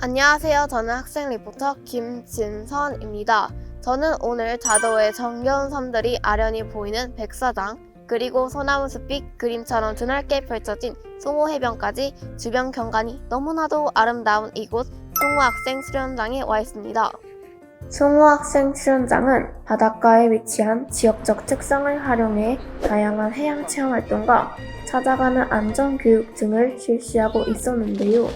안녕하세요. 저는 학생 리포터 김진선입니다. 저는 오늘 자도의 정겨운 섬들이 아련히 보이는 백사장, 그리고 소나무 숲이 그림처럼 드넓게 펼쳐진 송호 해변까지 주변 경관이 너무나도 아름다운 이곳 송호 학생 수련장에 와 있습니다. 송호 학생 수련장은 바닷가에 위치한 지역적 특성을 활용해 다양한 해양 체험 활동과 찾아가는 안전 교육 등을 실시하고 있었는데요.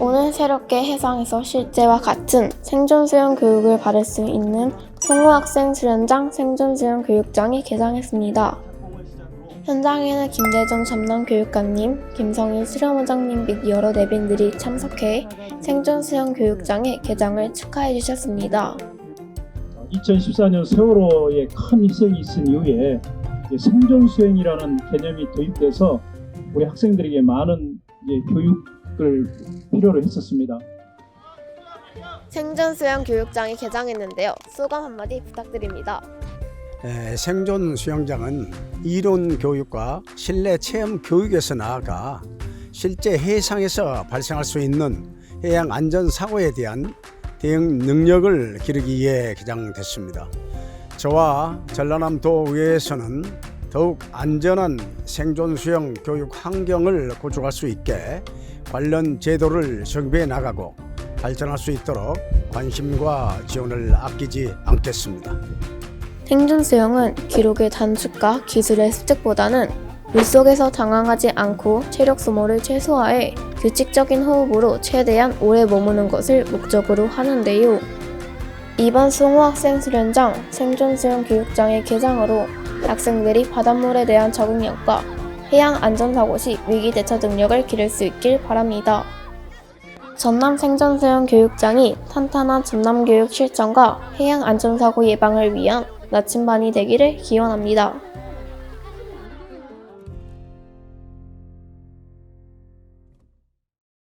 오늘 새롭게 해상에서 실제와 같은 생존 수영 교육을 받을 수 있는 송호학생 수련장 생존 수영 교육장이 개장했습니다. 현장에는 김대정 전남 교육관님, 김성일 수련원장님 및 여러 내빈들이 참석해 생존 수영 교육장의 개장을 축하해 주셨습니다. 2014년 세월호에 큰 희생이 있은 이후에 생존 수행이라는 개념이 도입돼서 우리 학생들에게 많은 이제 교육을 필요로 했었습니다. 생존 수영 교육장이 개장했는데요. 소감 한마디 부탁드립니다. 에, 생존 수영장은 이론 교육과 실내 체험 교육에서 나아가 실제 해상에서 발생할 수 있는 해양 안전 사고에 대한 대응 능력을 기르기 위해 개장됐습니다. 저와 전라남도 의회에서는 더욱 안전한 생존 수영 교육 환경을 구축할 수 있게 관련 제도를 정비해 나가고 발전할 수 있도록 관심과 지원을 아끼지 않겠습니다. 생존 수영은 기록의 단축과 기술의 습득보다는 물속에서 당황하지 않고 체력 소모를 최소화해 규칙적인 호흡으로 최대한 오래 머무는 것을 목적으로 하는데요. 이번 송호학생 수련장 생존 수영 교육장의 개장으로 학생들이 바닷물에 대한 적응력과 해양 안전사고 시 위기 대처 능력을 기를 수 있길 바랍니다. 전남 생존 수영 교육장이 탄탄한 전남 교육 실전과 해양 안전사고 예방을 위한 나침반이 되기를 기원합니다.